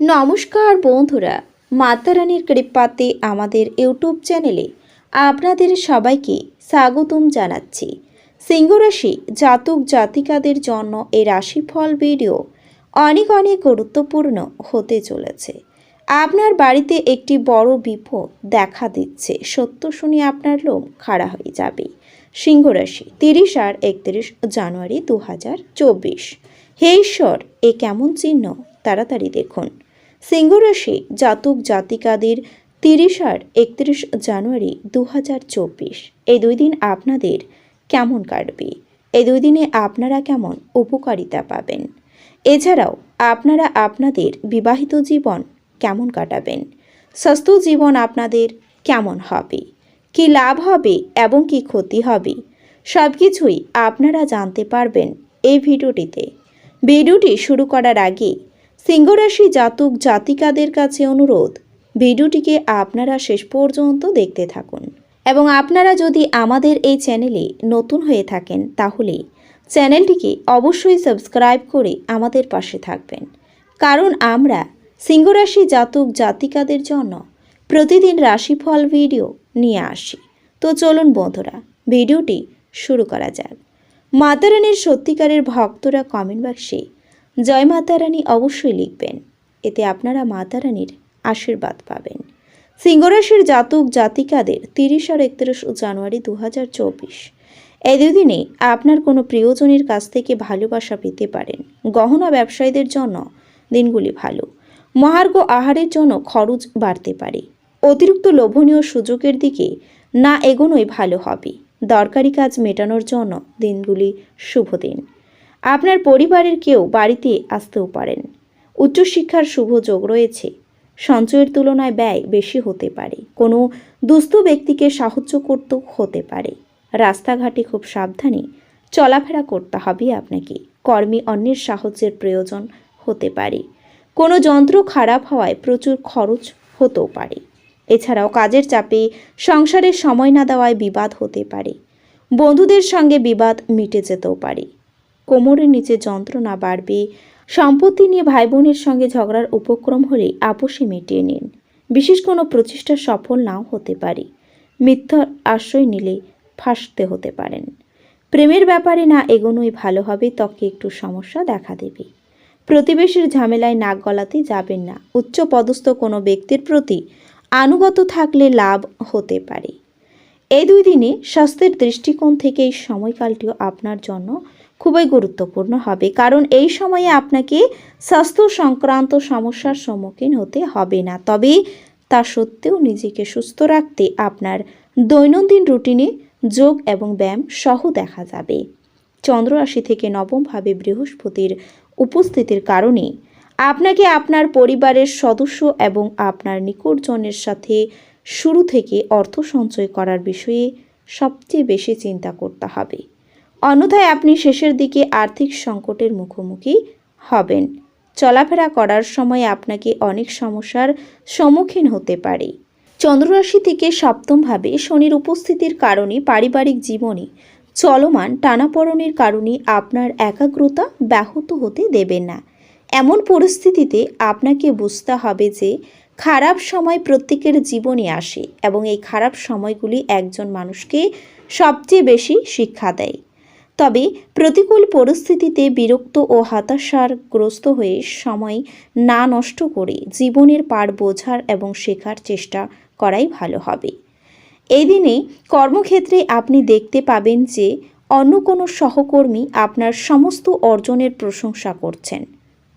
নমস্কার বন্ধুরা মাতারানীর কৃপাতে আমাদের ইউটিউব চ্যানেলে আপনাদের সবাইকে স্বাগতম জানাচ্ছি। সিংহরাশি জাতক জাতিকাদের জন্য এই রাশিফল ভিডিও অনেক অনেক গুরুত্বপূর্ণ হতে চলেছে। আপনার বাড়িতে একটি বড় বিপদ দেখা দিচ্ছে, সত্য শুনে আপনার লোম খাড়া হয়ে যাবে। সিংহরাশি তিরিশ আর একত্রিশ জানুয়ারি দু হাজার চব্বিশ। হে ঈশ্বর, এ কেমন চিহ্ন? তাড়াতাড়ি দেখুন। সিংহরাশি জাতক জাতিকাদের তিরিশ আর একত্রিশ জানুয়ারি দু হাজার চব্বিশ। এই দুই দিন আপনাদের কেমন কাটবে? এই দুই দিনে আপনারা কেমন উপকারিতা পাবেন? এছাড়াও আপনারা আপনাদের বিবাহিত জীবন কেমন কাটাবেন? স্বাস্থ্য জীবন আপনাদের কেমন হবে? কি লাভ হবে এবং কি ক্ষতি হবে? সব কিছুই আপনারা জানতে পারবেন এই ভিডিওটিতে। ভিডিওটি শুরু করার আগে সিংহরাশি জাতক জাতিকাদের কাছে অনুরোধ, ভিডিওটিকে আপনারা শেষ পর্যন্ত দেখতে থাকুন। এবং আপনারা যদি আমাদের এই চ্যানেলে নতুন হয়ে থাকেন, তাহলে চ্যানেলটিকে অবশ্যই সাবস্ক্রাইব করে আমাদের পাশে থাকবেন। কারণ আমরা সিংহরাশি জাতক জাতিকাদের জন্য প্রতিদিন রাশিফল ভিডিও নিয়ে আসি। তো চলুন বন্ধুরা, ভিডিওটি শুরু করা যাক। মাতারানীর সত্যিকারের ভক্তরা কমেন্ট বাক্সে জয় মাতারানী অবশ্যই লিখবেন। এতে আপনারা মাতারানীর আশীর্বাদ পাবেন। সিংহরাশির জাতক জাতিকাদের তিরিশ আর একত্রিশ জানুয়ারি দু হাজার চব্বিশ। এই দুদিনে আপনার কোনো প্রিয়জনের কাছ থেকে ভালোবাসা পেতে পারেন। গহনা ব্যবসায়ীদের জন্য দিনগুলি ভালো। মহার্ঘ আহারের জন্য খরচ বাড়তে পারে। অতিরিক্ত লোভনীয় সুযোগের দিকে না এগোনোই ভালো হবে। দরকারি কাজ মেটানোর জন্য দিনগুলি শুভ দিন। আপনার পরিবারের কেউ বাড়িতে আসতেও পারেন। উচ্চশিক্ষার শুভ যোগ রয়েছে। সঞ্চয়ের তুলনায় ব্যয় বেশি হতে পারে। কোনো দুস্থ ব্যক্তিকে সাহায্য করতেও হতে পারে। রাস্তাঘাটে খুব সাবধানে চলাফেরা করতে হবে আপনাকে। কর্মী অন্যের সাহায্যের প্রয়োজন হতে পারে। কোনো যন্ত্র খারাপ হওয়ায় প্রচুর খরচ হতেও পারে। এছাড়াও কাজের চাপে সংসারের সময় না দেওয়ায় বিবাদ হতে পারে। বন্ধুদের সঙ্গে বিবাদ মিটে যেতেও পারে। কোমরের নিচে যন্ত্রণা বাড়বে। সম্পত্তি নিয়ে ভাই বোনের সঙ্গে ঝগড়ার উপক্রম হলে আপোষে মিটিয়ে নিন। বিশেষ কোনো প্রচেষ্টা সফল নাও হতে পারে। মিথ্যার আশ্রয় নিলে ফাঁসতে হতে পারেন। প্রেমের ব্যাপারে না এগোনোই ভালো হবে, ত্বকে একটু সমস্যা দেখা দেবে। প্রতিবেশীর ঝামেলায় নাক গলাতে যাবেন না। উচ্চ পদস্থ কোনো ব্যক্তির প্রতি আনুগত থাকলে লাভ হতে পারে। এই দুই দিনে স্বাস্থ্যের দৃষ্টিকোণ থেকে এই সময়কালটিও আপনার জন্য খুবই গুরুত্বপূর্ণ হবে। কারণ এই সময়ে আপনাকে স্বাস্থ্য সংক্রান্ত সমস্যার সম্মুখীন হতে হবে না। তবে তা সত্ত্বেও নিজেকে সুস্থ রাখতে আপনার দৈনন্দিন রুটিনে যোগ এবং ব্যায়াম সহ দেখা যাবে। চন্দ্র রাশি থেকে নবমভাবে বৃহস্পতির উপস্থিতির কারণে আপনাকে আপনার পরিবারের সদস্য এবং আপনার নিকটজনের সাথে শুরু থেকে অর্থ সঞ্চয় করার বিষয়ে সবচেয়ে বেশি চিন্তা করতে হবে। অন্যথায় আপনি শেষের দিকে আর্থিক সংকটের মুখোমুখি হবেন। চলাফেরা করার সময় আপনাকে অনেক সমস্যার সম্মুখীন হতে পারে। চন্দ্ররাশি থেকে সপ্তমভাবে শনির উপস্থিতির কারণে পারিবারিক জীবনে চলমান টানাপড়নের কারণে আপনার একাগ্রতা ব্যাহত হতে দেবেন না। এমন পরিস্থিতিতে আপনাকে বুঝতে হবে যে খারাপ সময় প্রত্যেকের জীবনে আসে এবং এই খারাপ সময়গুলি একজন মানুষকে সবচেয়ে বেশি শিক্ষা দেয়। তবে প্রতিকূল পরিস্থিতিতে বিরক্ত ও হতাশার গ্রস্ত হয়ে সময় না নষ্ট করে জীবনের পার বোঝার এবং শেখার চেষ্টা করাই ভালো হবে। এই দিনে কর্মক্ষেত্রে আপনি দেখতে পাবেন যে অন্য কোনো সহকর্মী আপনার সমস্ত অর্জনের প্রশংসা করছেন।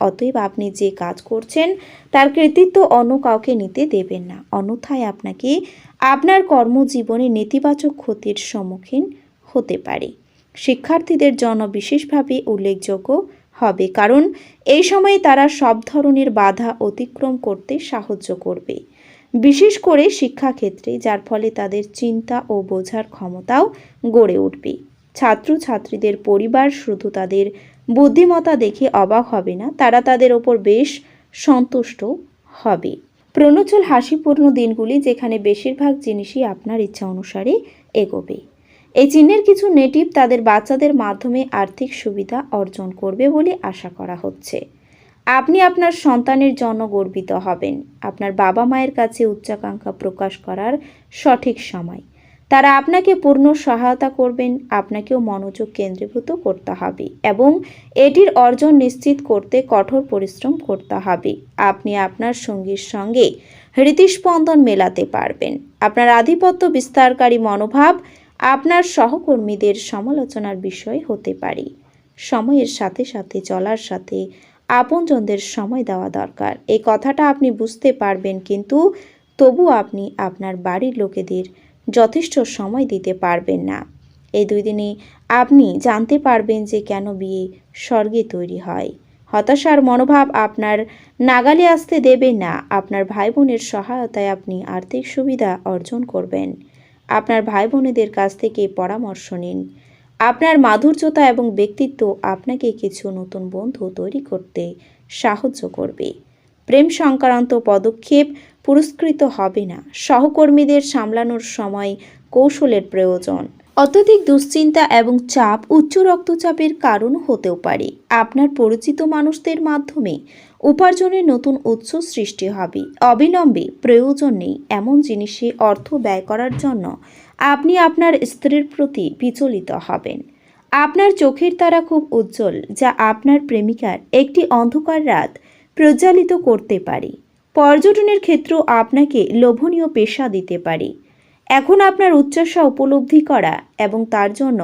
অতএব আপনি যে কাজ করছেন, তার কৃতিত্ব অন্য কাউকে নিতে দেবেন না। অন্যথায় আপনাকে আপনার কর্মজীবনে নেতিবাচক ক্ষতির সম্মুখীন হতে পারে। শিক্ষার্থীদের জন্য বিশেষভাবে উল্লেখযোগ্য হবে, কারণ এই সময়ে তারা সব ধরনের বাধা অতিক্রম করতে সাহায্য করবে। বিশেষ করে শিক্ষাক্ষেত্রে, যার ফলে তাদের চিন্তা ও বোঝার ক্ষমতাও গড়ে উঠবে। ছাত্রছাত্রীদের পরিবার শুধু তাদের বুদ্ধিমতা দেখে অবাক হবে না, তারা তাদের ওপর বেশ সন্তুষ্ট হবে। প্রণোচল হাসিপূর্ণ দিনগুলি যেখানে বেশিরভাগ জিনিসই আপনার ইচ্ছা অনুসারে এগোবে। এই চিহ্নের কিছু নেটিভ তাদের বাচ্চাদের মাধ্যমে আর্থিক সুবিধা অর্জন করবে বলে আশা করা হচ্ছে। আপনি আপনার সন্তানের জন্য গর্বিত হবেন। আপনার বাবা মায়ের কাছে উচ্চাকাঙ্ক্ষা প্রকাশ করার সঠিক সময়। তারা আপনাকে পূর্ণ সহায়তা করবেন, আপনাকেও মনোযোগ কেন্দ্রীভূত করতে হবে এবং এটির অর্জন নিশ্চিত করতে কঠোর পরিশ্রম করতে হবে। আপনি আপনার সঙ্গীর সঙ্গে হৃদস্পন্দন মেলাতে পারবেন। আপনার আধিপত্য বিস্তারকারী মনোভাব আপনার সহকর্মীদের সমালোচনার বিষয় হতে পারে। সময়ের সাথে সাথে, চলার সাথে আপনজনদের সময় দেওয়া দরকার। এই কথাটা আপনি বুঝতে পারবেন, কিন্তু তবু আপনি আপনার বাড়ির লোকেদের যথেষ্ট সময় দিতে পারবেন না। এই দুই দিনে আপনি জানতে পারবেন যে কেন বিয়ে স্বর্গে তৈরি হয়। হতাশার মনোভাব আপনার নাগালে আসতে দেবেন না। আপনার ভাই বোনের সহায়তায় আপনি আর্থিক সুবিধা অর্জন করবেন। আপনার ভাই বোনেদের কাছ থেকে পরামর্শ নিন। আপনার মাধুর্যতা এবং ব্যক্তিত্ব আপনাকে কিছু নতুন বন্ধু তৈরি করতে সাহায্য করবে। প্রেম সংক্রান্ত পদক্ষেপ পুরস্কৃত হবে না। সহকর্মীদের সামলানোর সময় কৌশলের প্রয়োজন। অত্যধিক দুশ্চিন্তা এবং চাপ, উচ্চ রক্তচাপের কারণ হতেও পারে। আপনার পরিচিত মানুষদের মাধ্যমে উপার্জনের নতুন উৎস সৃষ্টি হবে। অবিলম্বে প্রয়োজন নেই এমন জিনিসে অর্থ ব্যয় করার জন্য আপনি আপনার স্ত্রীর প্রতি বিচলিত হবেন। আপনার চোখের তারা খুব উজ্জ্বল, যা আপনার প্রেমিকার একটি অন্ধকার রাত প্রজ্বালিত করতে পারে। পর্যটনের ক্ষেত্র আপনাকে লোভনীয় পেশা দিতে পারে। এখন আপনার উচ্চাসা উপলব্ধি করা এবং তার জন্য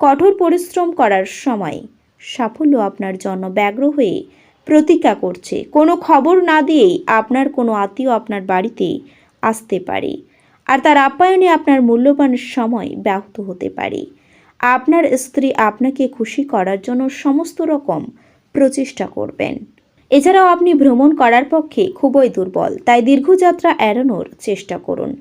কঠোর পরিশ্রম করার সময় সাফল্য আপনার জন্য ব্যগ্র হয়ে প্রতীক্ষা করছে। কোনো খবর না দিয়েই আপনার কোনো আত্মীয় আপনার বাড়িতে আসতে পারে আর তার আপ্যায়নে আপনার মূল্যবান সময় ব্যাহত হতে পারে। আপনার স্ত্রী আপনাকে খুশি করার জন্য সমস্ত রকম প্রচেষ্টা করবেন। এছাড়াও আপনি ভ্রমণ করার পক্ষে খুবই দুর্বল, তাই দীর্ঘযাত্রা এড়ানোর চেষ্টা করুন।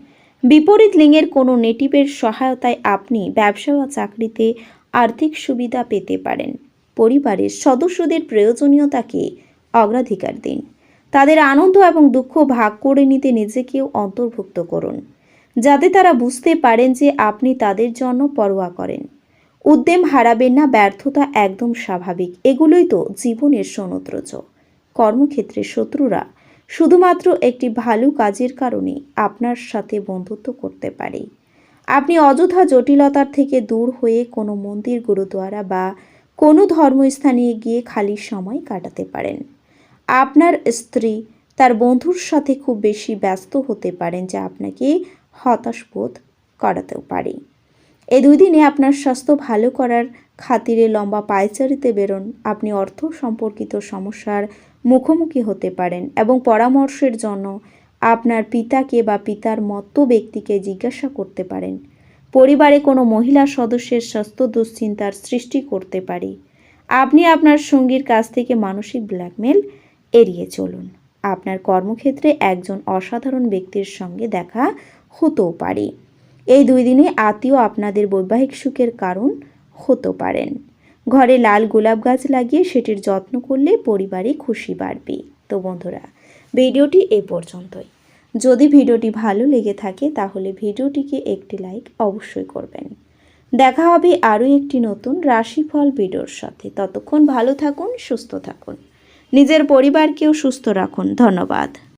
বিপরীত লিঙ্গের কোনো নেটিভের সহায়তায় আপনি ব্যবসা বা চাকরিতে আর্থিক সুবিধা পেতে পারেন। পরিবারের সদস্যদের প্রয়োজনীয়তাকে অগ্রাধিকার দিন। তাদের আনন্দ এবং দুঃখ ভাগ করে নিতে নিজেকেও অন্তর্ভুক্ত করুন, যাতে তারা বুঝতে পারেন যে আপনি তাদের জন্য পরোয়া করেন। উদ্যম হারাবেন না, ব্যর্থতা একদম স্বাভাবিক। এগুলোই তো জীবনের সৌনদ্রজ কর্মক্ষেত্রে শত্রুরা শুধুমাত্র একটি ভালো কাজের কারণে আপনার সাথে বন্ধুত্ব করতে পারে। আপনি অযথা জটিলতার থেকে দূর হয়ে কোনো মন্দির গুরুদ্বারা বা কোনো ধর্মস্থানে গিয়ে খালি সময় কাটাতে পারেন। আপনার স্ত্রী তার বন্ধুর সাথে খুব বেশি ব্যস্ত হতে পারেন, যা আপনাকে হতাশ বোধ করাতেও পারে। এই দুই দিনে আপনার স্বাস্থ্য ভালো করার খাতিরে লম্বা পায়চারিতে বেরোন। আপনি অর্থ সম্পর্কিত সমস্যার মুখোমুখি হতে পারেন এবং পরামর্শের জন্য আপনার পিতাকে বা পিতার মতো ব্যক্তিকে জিজ্ঞাসা করতে পারেন। পরিবারে কোনো মহিলা সদস্যের স্বাস্থ্য দুশ্চিন্তার সৃষ্টি করতে পারে। আপনি আপনার সঙ্গীর কাছ থেকে মানসিক ব্ল্যাকমেল এড়িয়ে চলুন। আপনার কর্মক্ষেত্রে একজন অসাধারণ ব্যক্তির সঙ্গে দেখা হতেও পারে। এই দুই দিনে আত্মীয় আপনাদের বৈবাহিক সুখের কারণ হতে পারেন। ঘরে লাল গোলাপ গাছ লাগিয়ে সেটির যত্ন করলে পরিবারে খুশি বাড়বে। তো বন্ধুরা, ভিডিওটি এ পর্যন্তই। যদি ভিডিওটি ভালো লেগে থাকে, তাহলে ভিডিওটিকে একটি লাইক অবশ্যই করবেন। দেখা হবে আরও একটি নতুন রাশিফল ভিডিওর সাথে। ততক্ষণ ভালো থাকুন, সুস্থ থাকুন। নিজের পরিবারকেও সুস্থ রাখুন। ধন্যবাদ।